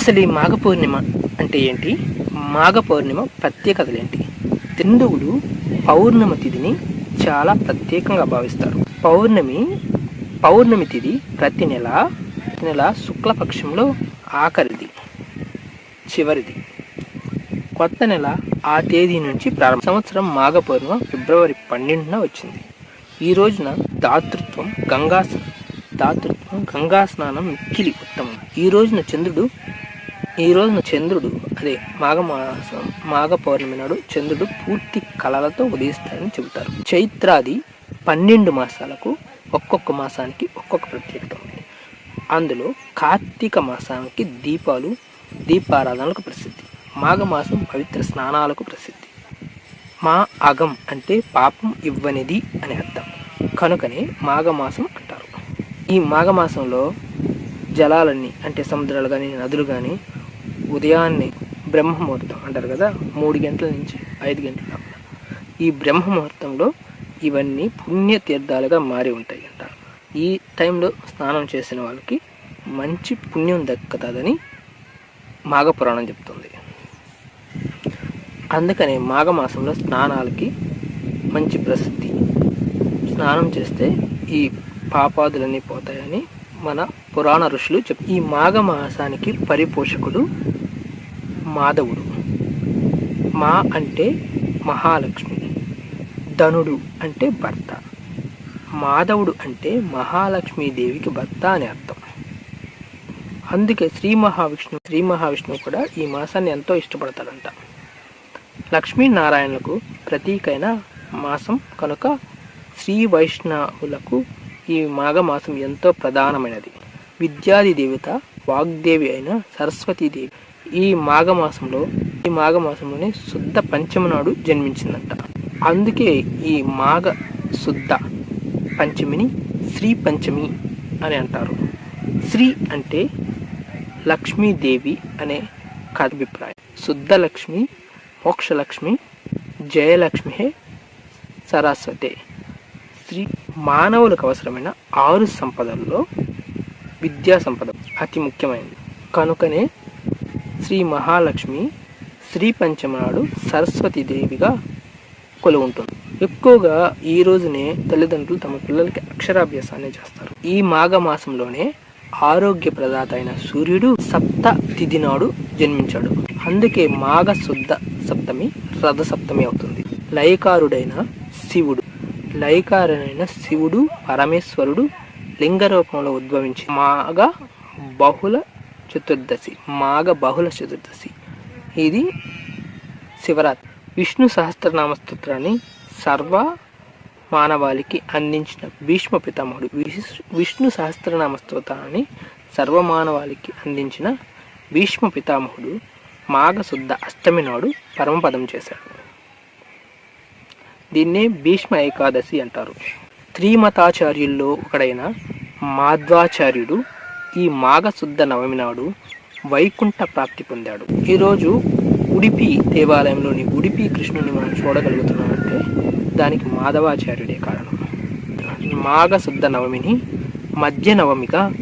అసలు ఈ మాఘ పౌర్ణిమ అంటే ఏంటి? మాఘ పౌర్ణిమ ప్రత్యేకతలు ఏంటి? హిందువులు పౌర్ణమి తిథిని చాలా ప్రత్యేకంగా భావిస్తారు. పౌర్ణమి పౌర్ణమి తిథి ప్రతి నెల ప్రతి నెల శుక్లపక్షంలో ఆఖరిది చివరిది. కొత్త నెల ఆ తేదీ నుంచి ప్రారంభ. సంవత్సరం మాఘ పౌర్ణిమ ఫిబ్రవరి పన్నెండున వచ్చింది. ఈ రోజున దాతృత్వం గంగా దాతృత్వం గంగా స్నానం మిక్కిలి ఉత్తమం. ఈ రోజున చంద్రుడు ఈ రోజున చంద్రుడు అదే మాఘ మాసం మాఘ పౌర్ణమి నాడు చంద్రుడు పూర్తి కళలతో ఉదయిస్తాడని చెబుతారు. చైత్రాది పన్నెండు మాసాలకు ఒక్కొక్క మాసానికి ఒక్కొక్క ప్రత్యేకత ఉంది. అందులో కార్తీక మాసానికి దీపాలు దీపారాధనలకు ప్రసిద్ధి. మాఘమాసం పవిత్ర స్నానాలకు ప్రసిద్ధి. మా అగం అంటే పాపం ఇవ్వనిది అని అర్థం. కనుకనే మాఘమాసం అంటారు. ఈ మాఘమాసంలో జలాలన్నీ అంటే సముద్రాలు కానీ నదులు కానీ ఉదయాన్నే బ్రహ్మముహూర్తం అంటారు కదా మూడు గంటల నుంచి ఐదు గంటల దాకా. ఈ బ్రహ్మముహూర్తంలో ఇవన్నీ పుణ్యతీర్థాలుగా మారి ఉంటాయి అంట. ఈ టైంలో స్నానం చేసిన వాళ్ళకి మంచి పుణ్యం దక్కుతుందని మాఘపురాణం చెప్తుంది. అందుకనే మాఘమాసంలో స్నానాలకి మంచి ప్రసిద్ధి. స్నానం చేస్తే ఈ పాపాదులన్నీ పోతాయని మన పురాణ ఋషులు చెప్ ఈ మాఘమాసానికి పరిపోషకుడు మాధవుడు. మా అంటే మహాలక్ష్మి. ధనుడు అంటే భర్త. మాధవుడు అంటే మహాలక్ష్మీదేవికి భర్త అని అర్థం. అందుకే శ్రీ మహావిష్ణు శ్రీ మహావిష్ణువు కూడా ఈ మాసాన్ని ఎంతో ఇష్టపడతాడంట. లక్ష్మీనారాయణులకు ప్రతీకైన మాసం కనుక శ్రీ వైష్ణవులకు ఈ మాఘమాసం ఎంతో ప్రధానమైనది. విద్యాది దేవత వాగ్దేవి అయిన సరస్వతీదేవి. ఈ మాఘమాసంలో ఈ మాఘమాసంలోనే శుద్ధ పంచమి నాడు జన్మించిందంట. అందుకే ఈ మాఘ శుద్ధ పంచమిని శ్రీ పంచమి అని అంటారు. శ్రీ అంటే లక్ష్మీదేవి అనే అభిప్రాయం శుద్ధ లక్ష్మి మోక్షలక్ష్మి జయలక్ష్మి సరస్వతే. స్త్రీ మానవులకు అవసరమైన ఆరు సంపదల్లో విద్యా సంపద అతి ముఖ్యమైనది. కనుకనే శ్రీ మహాలక్ష్మి శ్రీ పంచమనాడు సరస్వతీదేవిగా కొలువుంటుంది. ఎక్కువగా ఈ రోజునే తల్లిదండ్రులు తమ పిల్లలకి అక్షరాభ్యాసాన్ని చేస్తారు. ఈ మాఘ మాసంలోనే ఆరోగ్య ప్రదాత అయిన సూర్యుడు సప్త తిథి నాడు జన్మించాడు. అందుకే మాఘ శుద్ధ సప్తమి రథ సప్తమి అవుతుంది. లయకారుడైన శివుడు లయకారుడైన శివుడు పరమేశ్వరుడు లింగ రూపంలో ఉద్భవించి మాఘ బహుళ చతుర్దశి మాఘ బహుళ చతుర్దశి. ఇది శివరాత్రి. విష్ణు సహస్రనామ స్తోత్రాన్ని సర్వ మానవాళికి అందించిన భీష్మ పితామహుడు విష్ణు సహస్రనామ స్తోత్రాన్ని సర్వమానవాళికి అందించిన భీష్మ పితామహుడు మాఘశుద్ధ అష్టమి నాడు పరమపదం చేశాడు. దీన్నే భీష్మ ఏకాదశి అంటారు. త్రిమతాచార్యుల్లో ఒకడైన మాధ్వాచార్యుడు ఈ మాఘశుద్ధ నవమి నాడు వైకుంఠ ప్రాప్తి పొందాడు. ఈరోజు ఉడిపి దేవాలయంలోని ఉడిపి కృష్ణుని మనం చూడగలుగుతున్నామంటే దానికి మాధవాచార్యుడే కారణం. మాఘశుద్ధ నవమిని మధ్య నవమిగా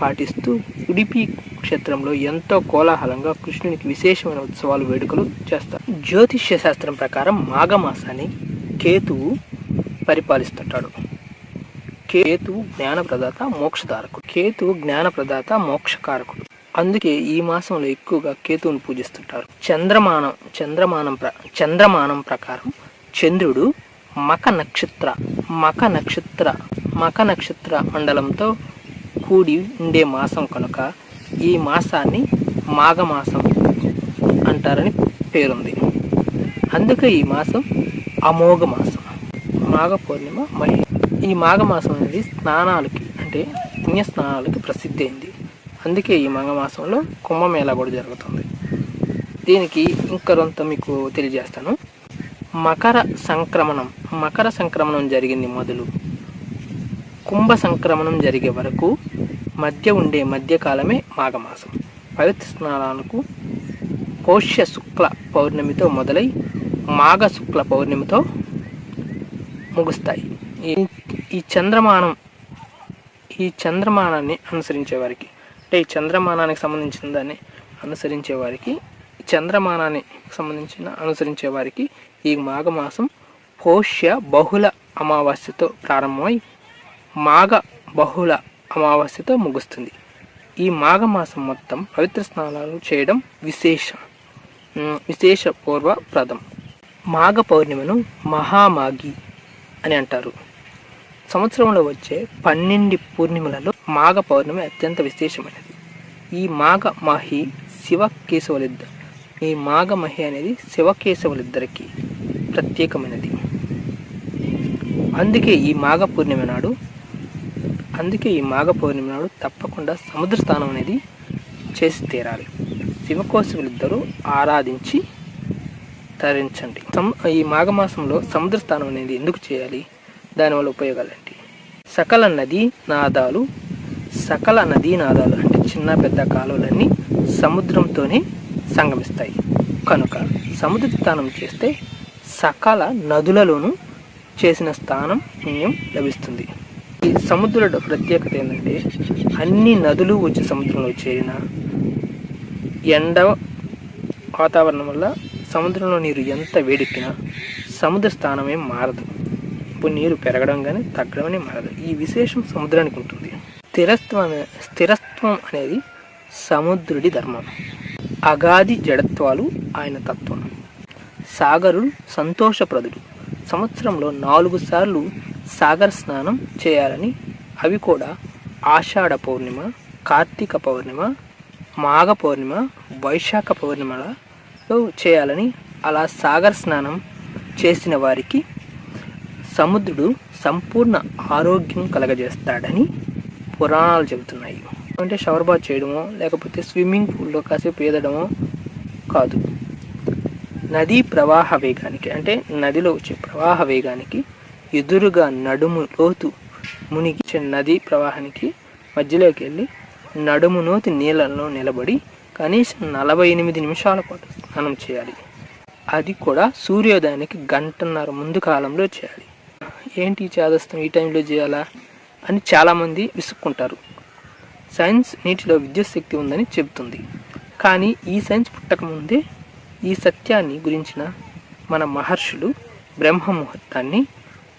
పాటిస్తూ ఉడిపి క్షేత్రంలో ఎంతో కోలాహలంగా కృష్ణునికి విశేషమైన ఉత్సవాలు వేడుకలు చేస్తారు. జ్యోతిష్య శాస్త్రం ప్రకారం మాఘమాసాన్ని కేతువు పరిపాలిస్తుంటాడు. కేతువు జ్ఞానప్రదాత కేతు జ్ఞాన ప్రదాత మోక్షకారకుడు. అందుకే ఈ మాసంలో ఎక్కువగా కేతువును పూజిస్తుంటారు. చంద్రమానం చంద్రమానం ప్ర చంద్రమానం ప్రకారం చంద్రుడు మక నక్షత్ర మక నక్షత్ర మక నక్షత్ర మండలంతో కూడి ఉండే మాసం కనుక ఈ మాసాన్ని మాఘమాసం అంటారని పేరుంది. అందుకే ఈ మాసం అమోఘ మాసం మాఘ పౌర్ణిమ మహి ఈ మాఘమాసం అనేది స్నానాలకి అంటే పుణ్య స్నానాలకి ప్రసిద్ధి అయింది. అందుకే ఈ మాఘమాసంలో కుంభమేళా కూడా జరుగుతుంది. దీనికి ఇంకొంత మీకు తెలియజేస్తాను. మకర సంక్రమణం మకర సంక్రమణం జరిగింది మొదలు. కుంభ సంక్రమణం జరిగే వరకు మధ్య ఉండే మధ్యకాలమే మాఘమాసం. పవిత్ర స్నానాలకు పౌష్య శుక్ల పౌర్ణమితో మొదలై మాఘ శుక్ల పౌర్ణమితో ముగుస్తాయి. ఈ చంద్రమానం ఈ చంద్రమానాన్ని అనుసరించేవారికి అంటే ఈ చంద్రమానానికి సంబంధించిన దాన్ని అనుసరించేవారికి చంద్రమానాన్ని చంద్రమానానికి సంబంధించిన అనుసరించే వారికి ఈ మాఘమాసం పోష్య బహుళ అమావాస్యతో ప్రారంభమై మాఘ బహుళ అమావాస్యతో ముగుస్తుంది. ఈ మాఘమాసం మొత్తం పవిత్ర స్నానాలు చేయడం విశేష విశేషపూర్వ విశేష మాఘ పౌర్ణిమను మహామాఘి అని అంటారు. సంవత్సరంలో వచ్చే పన్నెండు పూర్ణిమలలో మాఘ పౌర్ణమి అత్యంత విశేషమైనది. ఈ మాఘ మహి శివ కేశవులిద్దరు ఈ మాఘ మహి అనేది శివకేశవులిద్దరికి ప్రత్యేకమైనది. అందుకే ఈ మాఘ పూర్ణిమ నాడు అందుకే ఈ మాఘ పౌర్ణమి నాడు తప్పకుండా సముద్ర స్నానం అనేది చేసి తీరాలి. శివకోశవులిద్దరూ ఆరాధించి తరించండి. ఈ మాఘమాసంలో సముద్ర స్నానం అనేది ఎందుకు చేయాలి? దానివల్ల ఉపయోగాలు ఏంటి? సకల నదీ నాదాలు సకల నదీ నాదాలు అంటే చిన్న పెద్ద కాలువలన్నీ సముద్రంతోనే సంగమిస్తాయి. కనుక సముద్ర స్నానం చేస్తే సకల నదులలోనూ చేసిన స్థానం పుణ్యం లభిస్తుంది. ఈ సముద్రుల ప్రత్యేకత ఏంటంటే అన్ని నదులు వచ్చి సముద్రంలో చేరిన ఎండ వాతావరణం వల్ల సముద్రంలో నీరు ఎంత వేడెక్కినా సముద్ర స్థానం ఏం మారదు. ఉప్పు నీరు పెరగడం కానీ తగ్గడం అని మారదు ఈ విశేషం సముద్రానికి ఉంటుంది. స్థిరత్వం స్థిరత్వం అనేది సముద్రుడి ధర్మం. అగాధి జడత్వాలు ఆయన తత్వం. సాగరుడు సంతోషప్రదుడు. సంవత్సరంలో నాలుగు సార్లు సాగర్ స్నానం చేయాలని అవి కూడా ఆషాఢ పౌర్ణిమ కార్తీక పౌర్ణిమ మాఘ పౌర్ణిమ వైశాఖ పౌర్ణిమలో చేయాలని అలా సాగర్ స్నానం చేసిన వారికి సముద్రుడు సంపూర్ణ ఆరోగ్యం కలగజేస్తాడని పురాణాలు చెబుతున్నాయి. అంటే షవర్ బాత్ చేయడమో లేకపోతే స్విమ్మింగ్ పూల్లో కాసేపు ఈదడమో కాదు. నదీ ప్రవాహ వేగానికి అంటే నదిలో వచ్చే ప్రవాహ వేగానికి ఎదురుగా నడుము లోతు మునిగి నదీ ప్రవాహానికి మధ్యలోకి వెళ్ళి నడుము నోతి నీళ్ళలో నిలబడి కనీసం నలభై ఎనిమిది నిమిషాల పాటు స్నానం చేయాలి. అది కూడా సూర్యోదయానికి గంటన్నర ముందు కాలంలో చేయాలి. ఏంటి ఈ చేదస్తం? ఈ టైంలో చేయాలా? అని చాలామంది విసుక్కుంటారు. సైన్స్ నీటిలో విద్యుత్ శక్తి ఉందని చెబుతుంది. కానీ ఈ సైన్స్ పుట్టకముందే ఈ సత్యాన్ని గురించిన మన మహర్షులు బ్రహ్మ ముహూర్తాన్ని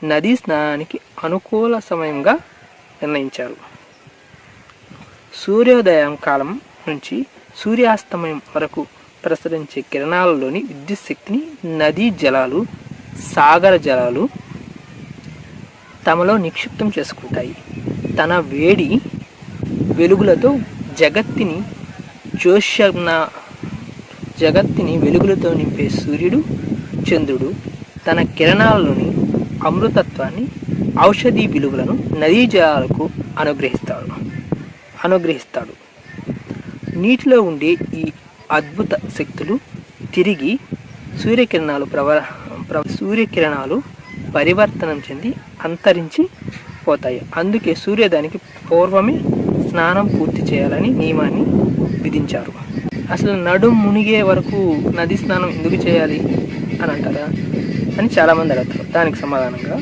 నదీ స్నానానికి అనుకూల సమయంగా నిర్ణయించారు. సూర్యోదయం కాలం నుంచి సూర్యాస్తమయం వరకు ప్రసరించే కిరణాలలోని విద్యుత్ శక్తిని నదీ జలాలు సాగర జలాలు తమలో నిక్షిప్తం చేసుకుంటాయి. తన వేడి వెలుగులతో జగత్తిని జోష్యన జగత్తిని వెలుగులతో నింపే సూర్యుడు చంద్రుడు తన కిరణాలలోని అమృతత్వాన్ని ఔషధీ విలువలను నదీ జలాలకు అనుగ్రహిస్తాడు. అనుగ్రహిస్తాడు. నీటిలో ఉండే ఈ అద్భుత శక్తులు తిరిగి సూర్యకిరణాలు ప్రవ ప్ర సూర్యకిరణాలు పరివర్తనం చెంది అంతరించి పోతాయి. అందుకే సూర్యోదయానికి పూర్వమే స్నానం పూర్తి చేయాలని నియమాన్ని విధించారు. అసలు నడుం మునిగే వరకు నది స్నానం ఎందుకు చేయాలి అని అంటారా? అని చాలామంది అడుగుతారు. దానికి సమాధానంగా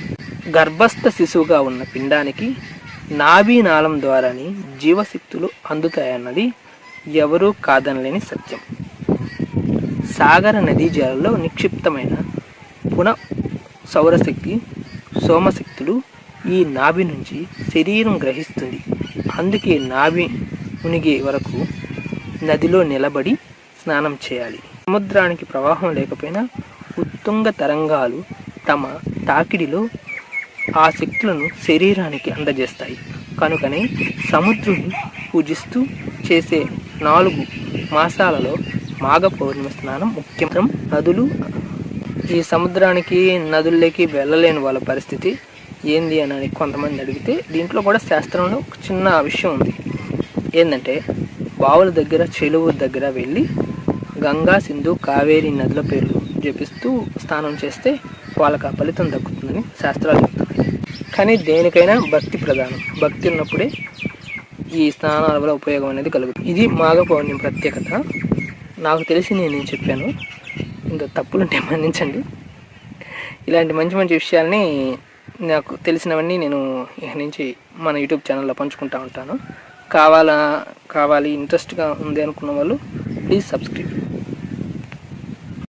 గర్భస్థ శిశువుగా ఉన్న పిండానికి నాభి నాళం ద్వారానే జీవశక్తులు అందుతాయన్నది ఎవరూ కాదనలేని సత్యం. సాగర నదీ జలాల్లో నిక్షిప్తమైన పునః సౌరశక్తి సోమశక్తులు ఈ నాభి నుంచి శరీరం గ్రహిస్తుంది. అందుకే నాభి మునిగే వరకు నదిలో నిలబడి స్నానం చేయాలి. సముద్రానికి ప్రవాహం లేకపోయినా ఉత్తుంగ తరంగాలు తమ తాకిడిలో ఆ శక్తులను శరీరానికి అందజేస్తాయి. కనుకనే సముద్రుని పూజిస్తూ చేసే నాలుగు మాసాలలో మాఘ పౌర్ణమి స్నానం ముఖ్యం. నదులు ఈ సముద్రానికి నదుల్లోకి వెళ్ళలేని వాళ్ళ పరిస్థితి ఏంది అని కొంతమంది అడిగితే దీంట్లో కూడా శాస్త్రంలో ఒక చిన్న విషయం ఉంది. ఏంటంటే బావుల దగ్గర చెలువు దగ్గర వెళ్ళి గంగా సింధు కావేరి నదుల పేర్లు జపిస్తూ స్నానం చేస్తే వాళ్ళకి ఆ ఫలితం దక్కుతుందని శాస్త్రాలు చెప్తున్నాయి. కానీ దేనికైనా భక్తి ప్రధానం. భక్తి ఉన్నప్పుడే ఈ స్నానాల వల్ల ఉపయోగం అనేది కలుగుతుంది. ఇది మాఘ పౌర్ణమి ప్రత్యేకత. నాకు తెలిసి నేను చెప్పాను. ఇంకా తప్పులుంటే మన్నించండి. ఇలాంటి మంచి మంచి విషయాల్ని నాకు తెలిసినవన్నీ నేను ఇక నుంచి మన యూట్యూబ్ ఛానల్లో పంచుకుంటూ ఉంటాను. కావాలా కావాలి ఇంట్రెస్ట్గా ఉంది అనుకున్న వాళ్ళు ప్లీజ్ సబ్స్క్రైబ్.